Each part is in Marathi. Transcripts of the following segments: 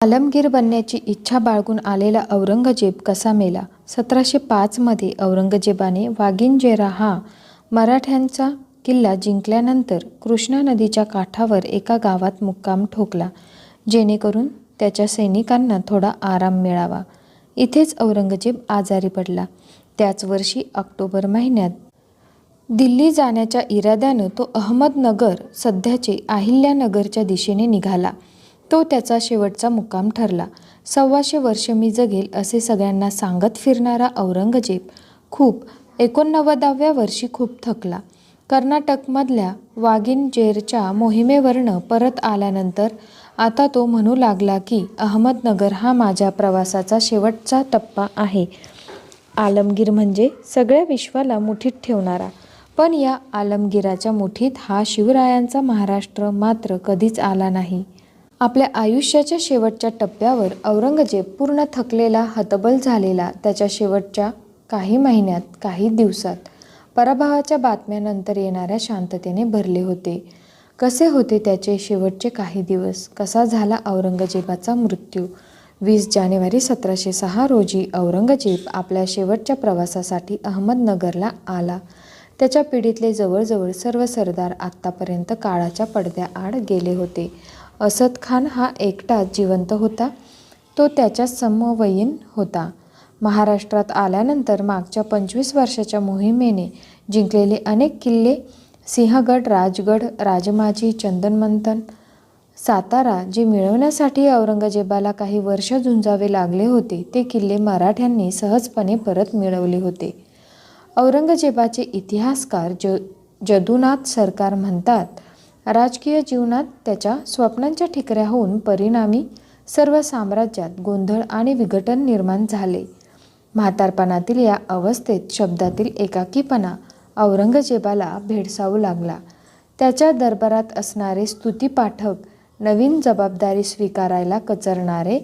आलमगीर बनण्याची इच्छा बाळगून आलेला औरंगजेब कसा मेला? सतराशे पाचमध्ये औरंगजेबाने वागिंजेरा हा मराठ्यांचा किल्ला जिंकल्यानंतर कृष्णा नदीच्या काठावर एका गावात मुक्काम ठोकला जेणेकरून त्याच्या सैनिकांना थोडा आराम मिळावा. इथेच औरंगजेब आजारी पडला. त्याच वर्षी ऑक्टोबर महिन्यात दिल्ली जाण्याच्या इराद्यानं तो अहमदनगर सध्याचे अहिल्यानगरच्या दिशेने निघाला. तो त्याचा शेवटचा मुक्काम ठरला. सव्वाशे वर्ष मी जगेल असे सगळ्यांना सांगत फिरणारा औरंगजेब खूप एकोणनव्वदाव्या वर्षी खूप थकला. कर्नाटकमधल्या वागिनजेरच्या मोहिमेवरनं परत आल्यानंतर आता तो म्हणू लागला की अहमदनगर हा माझ्या प्रवासाचा शेवटचा टप्पा आहे. आलमगीर म्हणजे सगळ्या विश्वाला मुठीत ठेवणारा. पण या आलमगीराच्या मुठीत हा शिवरायांचा महाराष्ट्र मात्र कधीच आला नाही. आपल्या आयुष्याच्या शेवटच्या टप्प्यावर औरंगजेब पूर्ण थकलेला हतबल झालेला त्याच्या शेवटच्या काही महिन्यात काही दिवसात पराभवाच्या बातम्यानंतर येणाऱ्या शांततेने भरले होते. कसे होते त्याचे शेवटचे काही दिवस? कसा झाला औरंगजेबाचा मृत्यू? वीस जानेवारी सतराशे सहा रोजी औरंगजेब आपल्या शेवटच्या प्रवासासाठी अहमदनगरला आला. त्याच्या पिढीतले जवळजवळ सर्व सरदार आत्तापर्यंत काळाच्या पडद्याआड गेले होते. असद खान हा एकटाच जिवंत होता. तो त्याच्या समवयीन होता. महाराष्ट्रात आल्यानंतर मागच्या पंचवीस वर्षाच्या मोहिमेने जिंकलेले अनेक किल्ले सिंहगड राजगड राजमाची चंदनमंथन सातारा जे मिळवण्यासाठी औरंगजेबाला काही वर्ष झुंजावे लागले होते ते किल्ले मराठ्यांनी सहजपणे परत मिळवले होते. औरंगजेबाचे इतिहासकार ज जदुनाथ सरकार म्हणतात राजकीय जीवनात त्याच्या स्वप्नांच्या ठिकऱ्या होऊन परिणामी सर्व साम्राज्यात गोंधळ आणि विघटन निर्माण झाले. म्हातारपणातील या अवस्थेत शब्दातील एकाकीपणा औरंगजेबाला भेडसावू लागला. त्याच्या दरबारात असणारे स्तुतीपाठक नवीन जबाबदारी स्वीकारायला कचरणारे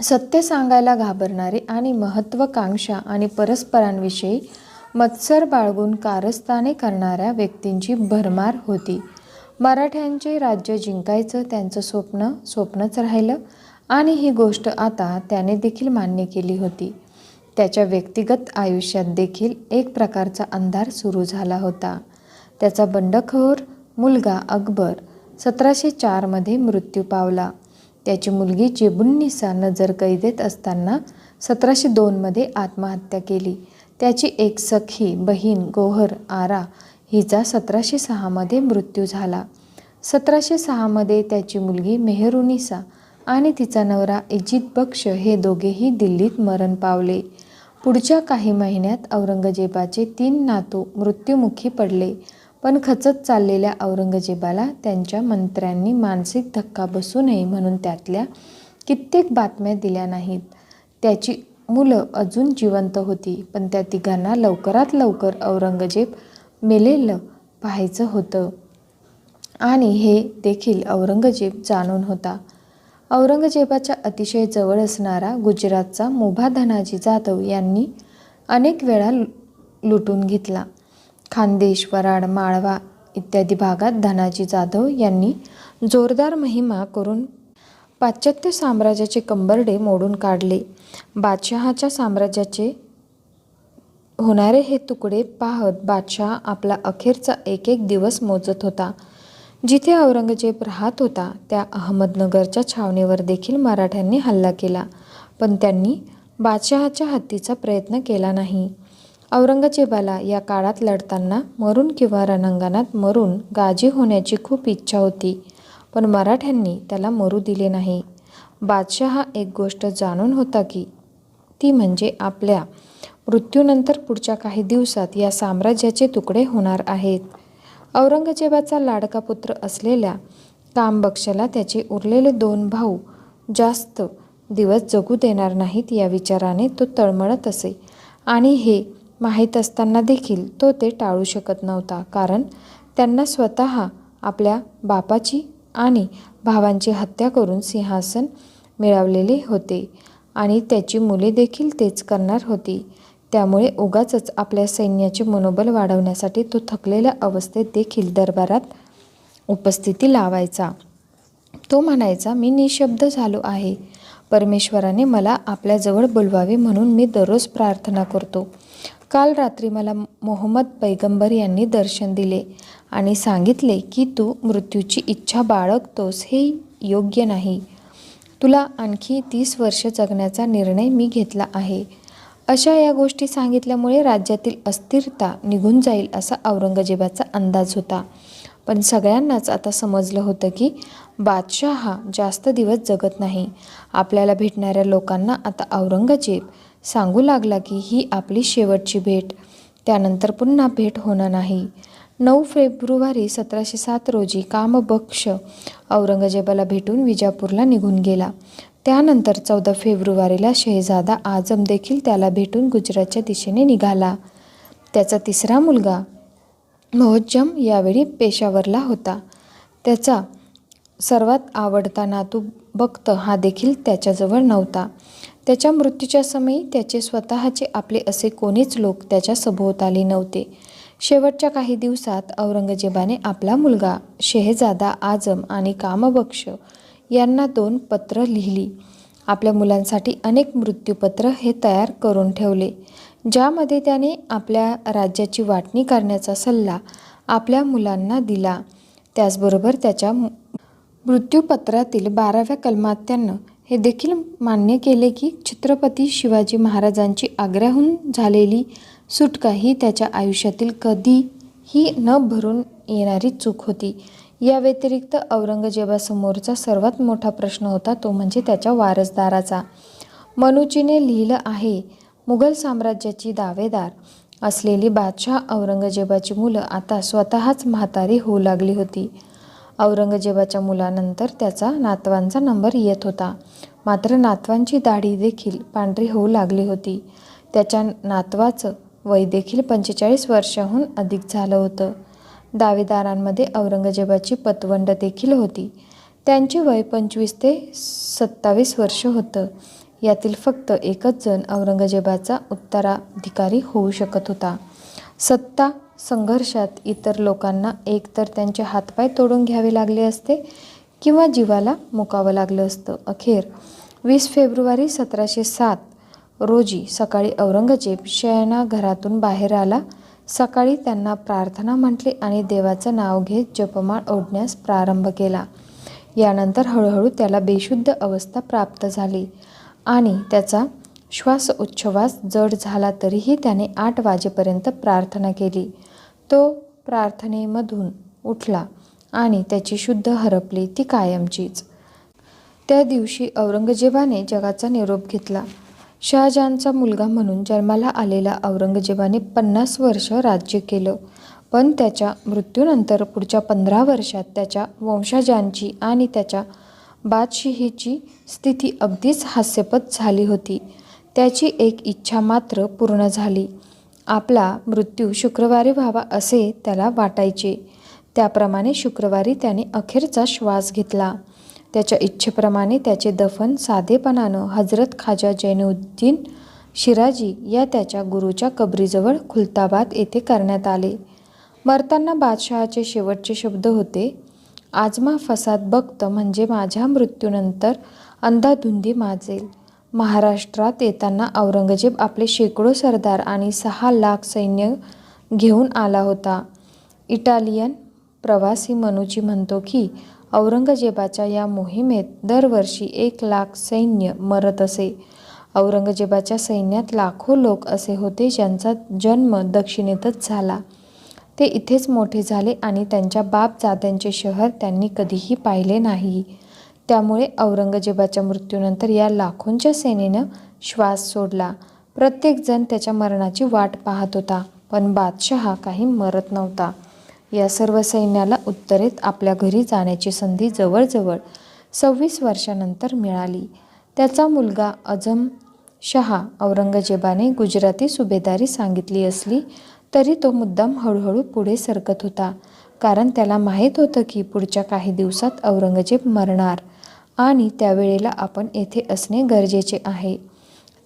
सत्य सांगायला घाबरणारे आणि महत्त्वाकांक्षा आणि परस्परांविषयी मत्सर बाळगून कारस्थाने करणाऱ्या व्यक्तींची भरमार होती. मराठ्यांचे राज्य जिंकायचं त्यांचं स्वप्न स्वप्नच राहिलं. आणि ही गोष्ट आता त्याने देखील मान्य केली होती. त्याच्या व्यक्तिगत आयुष्यात देखील एक प्रकारचा अंधार सुरू झाला होता. त्याचा बंडखोर मुलगा अकबर सतराशे चारमध्ये मृत्यू पावला. त्याची मुलगी जेबुन्निसा नजरकैदेत असताना सतराशे दोनमध्ये आत्महत्या केली. त्याची एक सखी बहीण गोहर आरा हिचा सतराशे सहामध्ये मृत्यू झाला. सतराशे सहामध्ये त्याची मुलगी मेहरुनिसा आणि तिचा नवरा इजित बक्ष हे दोघेही दिल्लीत मरण पावले. पुढच्या काही महिन्यात औरंगजेबाचे तीन नातू मृत्युमुखी पडले पण खचत चाललेल्या औरंगजेबाला त्यांच्या मंत्र्यांनी मानसिक धक्का बसू नये म्हणून त्यातल्या कित्येक बातम्या दिल्या नाहीत. त्याची मुलं अजून जिवंत होती पण त्या तिघांना लवकरात लवकर औरंगजेब मेलेलं पाहायचं होतं. आणि हे देखील औरंगजेब जाणून होता. औरंगजेबाच्या अतिशय जवळ असणारा गुजरातचा मुभा धनाजी जाधव यांनी अनेक वेळा लुटून घेतला. खानदेश वराड माळवा इत्यादी भागात धनाजी जाधव यांनी जोरदार महिमा करून पाश्चात्य साम्राज्याचे कंबरडे मोडून काढले. बादशहाच्या साम्राज्याचे होणारे हे तुकडे पाहत बादशहा आपला अखेरचा एक एक दिवस मोजत होता. जिथे औरंगजेब राहत होता त्या अहमदनगरच्या छावणीवर देखील मराठ्यांनी हल्ला केला. पण त्यांनी बादशहाच्या हत्तीचा प्रयत्न केला नाही. औरंगजेबाला या काळात लढताना मरून किंवा रणांगणात मरून गाजी होण्याची खूप इच्छा होती पण मराठ्यांनी त्याला मरू दिले नाही. बादशहा एक गोष्ट जाणून होता की ती म्हणजे आपल्या मृत्यूनंतर पुढच्या काही दिवसात या साम्राज्याचे तुकडे होणार आहेत. औरंगजेबाचा लाडका पुत्र असलेल्या कामबक्षला त्याचे उरलेले दोन भाऊ जास्त दिवस जगू देणार नाहीत या विचाराने तो तळमळत असे. आणि हे माहीत असताना देखील तो ते टाळू शकत नव्हता कारण त्यांना स्वतः आपल्या बापाची आणि भावांची हत्या करून सिंहासन मिळवलेले होते आणि त्याची मुले देखील तेच करणार होती. त्यामुळे उगाचच आपल्या सैन्याचे मनोबल वाढवण्यासाठी तो थकलेल्या अवस्थेत देखील दरबारात उपस्थिती लावायचा. तो म्हणायचा मी निशब्द झालो आहे. परमेश्वराने मला आपल्याजवळ बोलवावे म्हणून मी दररोज प्रार्थना करतो. काल रात्री मला मोहम्मद पैगंबर यांनी दर्शन दिले आणि सांगितले की तू मृत्यूची इच्छा बाळगतोस हे योग्य नाही. तुला आणखी तीस वर्ष जगण्याचा निर्णय मी घेतला आहे. अशा या गोष्टी सांगितल्यामुळे राज्यातील अस्थिरता निघून जाईल असा औरंगजेबाचा अंदाज होता. पण सगळ्यांनाच आता समजलं होतं की बादशाह हा जास्त दिवस जगत नाही. आपल्याला भेटणाऱ्या लोकांना आता औरंगजेब सांगू लागला की ही आपली शेवटची भेट. त्यानंतर पुन्हा भेट होणार नाही. नऊ फेब्रुवारी सतराशे सात रोजी कामबक्ष औरंगजेबाला भेटून विजापूरला निघून गेला. त्यानंतर चौदा फेब्रुवारीला शहजादा आझम देखील त्याला भेटून गुजरातच्या दिशेने निघाला. त्याचा तिसरा मुलगा मोहज्जम यावेळी पेशावरला होता. त्याचा सर्वात आवडता नातू भक्त हा देखील त्याच्याजवळ नव्हता. त्याच्या मृत्यूच्या समयी त्याचे स्वतःचे आपले असे कोणीच लोक त्याच्या सभोवताली नव्हते. शेवटच्या काही दिवसात औरंगजेबाने आपला मुलगा शेहजादा आजम आणि कामबक्ष यांना दोन पत्र लिहिली. आपल्या मुलांसाठी अनेक मृत्यूपत्र हे तयार करून ठेवले. ज्यामध्ये त्याने आपल्या राज्याची वाटणी करण्याचा सल्ला आपल्या मुलांना दिला. त्याचबरोबर त्याच्या मृत्यूपत्रातील बाराव्या कलमात त्यानं हे देखील मान्य केले की छत्रपती शिवाजी महाराजांची आग्र्याहून झालेली सुटका ही त्याच्या आयुष्यातील कधीही न भरून येणारी चूक होती. या व्यतिरिक्त औरंगजेबासमोरचा सर्वात मोठा प्रश्न होता तो म्हणजे त्याच्या वारसदाराचा. मनुजीने लिहिलं आहे मुघल साम्राज्याची दावेदार असलेली बादशाह औरंगजेबाची मुलं आता स्वतःच म्हातारी होऊ लागली होती. औरंगजेबाच्या मुलानंतर त्याचा नातवांचा नंबर येत होता. मात्र नातवांची दाढी देखील पांढरी होऊ लागली होती. त्याच्या नातवाचं वय देखील पंचेचाळीस वर्षाहून अधिक झालं होतं. दावेदारांमध्ये औरंगजेबाची पतवंड देखील होती. त्यांचे वय पंचवीस ते सत्तावीस वर्ष होतं. यातील फक्त एकच जण औरंगजेबाचा उत्तराधिकारी होऊ शकत होता. सत्ता संघर्षात इतर लोकांना एकतर त्यांचे हातपाय तोडून घ्यावे लागले असते किंवा जीवाला मुकावं लागलं असतं. अखेर वीस फेब्रुवारी सतराशे सात रोजी सकाळी औरंगजेब शयनाघरातून बाहेर आला सकाळी त्यांना प्रार्थना म्हटली आणि देवाचं नाव घेत जपमाळ ओढण्यास प्रारंभ केला. यानंतर हळूहळू त्याला बेशुद्ध अवस्था प्राप्त झाली आणि त्याचा श्वासोच्छवास जड झाला तरीही त्याने आठ वाजेपर्यंत प्रार्थना केली. तो प्रार्थनेमधून उठला आणि त्याची शुद्ध हरपली ती कायमचीच. त्या दिवशी औरंगजेबाने जगाचा निरोप घेतला. शहाजहानचा मुलगा म्हणून जन्माला आलेला औरंगजेबाने पन्नास वर्ष राज्य केलं. पण त्याच्या मृत्यूनंतर पुढच्या पंधरा वर्षात त्याच्या वंशजांची आणि त्याच्या बादशाहीची स्थिती अगदीच हास्यपद झाली होती. त्याची एक इच्छा मात्र पूर्ण झाली. आपला मृत्यू शुक्रवारी व्हावा असे त्याला वाटायचे. त्याप्रमाणे शुक्रवारी त्याने अखेरचा श्वास घेतला. त्याच्या इच्छेप्रमाणे त्याचे दफन साधेपणानं हजरत खाजा जैनुद्दीन शिराजी या त्याच्या गुरुच्या कबरीजवळ खुलताबाद येथे करण्यात आले. मरताना बादशहाचे शेवटचे शब्द होते आजमा फसाद बघत म्हणजे माझ्या मृत्यूनंतर अंधाधुंदी माजेल. महाराष्ट्रात येताना औरंगजेब आपले शेकडो सरदार आणि सहा लाख सैन्य घेऊन आला होता. इटालियन प्रवासी मनुची म्हणतो की औरंगजेबाच्या या मोहिमेत दरवर्षी एक लाख सैन्य मरत असे. औरंगजेबाच्या सैन्यात लाखो लोक असे होते ज्यांचा जन्म दक्षिणेतच झाला. ते इथेच मोठे झाले आणि त्यांच्या बापजात्यांचे शहर त्यांनी कधीही पाहिले नाही. त्यामुळे औरंगजेबाच्या मृत्यूनंतर या लाखोंच्या सेनेनं श्वास सोडला. प्रत्येकजण त्याच्या मरणाची वाट पाहत होता पण बादशहा काही मरत नव्हता. या सर्व सैन्याला उत्तरेत आपल्या घरी जाण्याची संधी जवळजवळ सव्वीस वर्षानंतर मिळाली. त्याचा मुलगा अजम शहा औरंगजेबाने गुजराती सुभेदारी सांगितली असली तरी तो मुद्दाम हळूहळू पुढे सरकत होता. कारण त्याला माहीत होतं की पुढच्या काही दिवसात औरंगजेब मरणार आणि त्यावेळेला आपण येथे असणे गरजेचे आहे.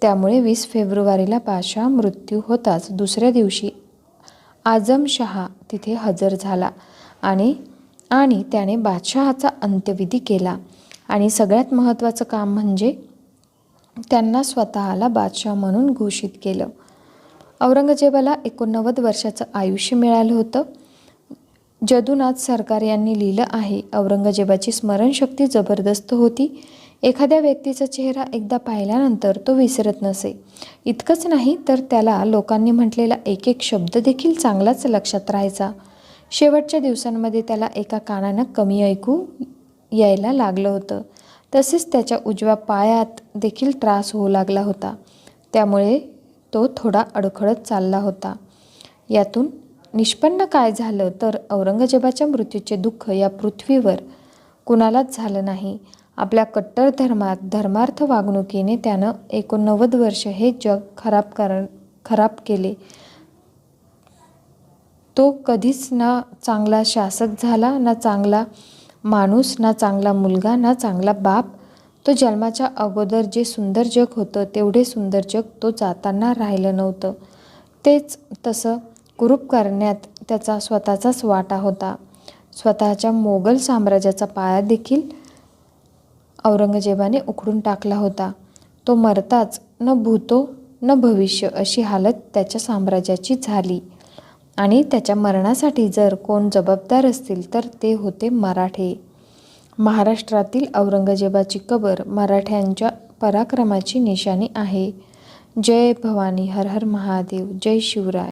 त्यामुळे वीस फेब्रुवारीला बादशाह मृत्यू होताच दुसऱ्या दिवशी आझम शहा तिथे हजर झाला आणि आणि त्याने बादशहाचा अंत्यविधी केला. आणि सगळ्यात महत्त्वाचं काम म्हणजे त्यांना स्वतःला बादशाह म्हणून घोषित केलं. औरंगजेबाला एकोणनव्वद वर्षाचं आयुष्य मिळालं होतं. जदुनाथ सरकार यांनी लिहिलं आहे औरंगजेबाची स्मरणशक्ती जबरदस्त होती. एखाद्या व्यक्तीचा चेहरा एकदा पाहिल्यानंतर तो विसरत नसे. इतकंच नाही तर त्याला लोकांनी म्हटलेला एक एक शब्द देखील चांगलाच लक्षात राहायचा. शेवटच्या दिवसांमध्ये त्याला एका कानानं कमी ऐकू यायला लागलं होतं. तसेच त्याच्या उजव्या पायात देखील त्रास होऊ लागला होता. त्यामुळे तो थोडा अडखळत चालला होता. यातून निष्पन्न काय झालं तर औरंगजेबाच्या मृत्यूचे दुःख या पृथ्वीवर कुणालाच झालं नाही. आपल्या कट्टर धर्मात धर्मार्थ वागणुकीने त्यानं एकोणनव्वद वर्ष हे जग खराब कर खराब केले. तो कधीच ना चांगला शासक झाला ना चांगला माणूस ना चांगला मुलगा ना चांगला बाप तो जन्माच्या अगोदर जे सुंदर जग होतं तेवढे सुंदर जग तो जाताना राहिलं नव्हतं. तेच तसं कुरूप करण्यात त्याचा स्वतःचाच वाटा होता. स्वतःच्या मोगल साम्राज्याचा पाया देखील औरंगजेबाने उखडून टाकला होता. तो मरताच न भूतो न भविष्य अशी हालत त्याच्या साम्राज्याची झाली. आणि त्याच्या मरणासाठी जर कोण जबाबदार असतील तर ते होते मराठे. महाराष्ट्रातील औरंगजेबाची कबर मराठ्यांच्या पराक्रमाची निशाणी आहे. जय भवानी हर हर महादेव जय शिवराय.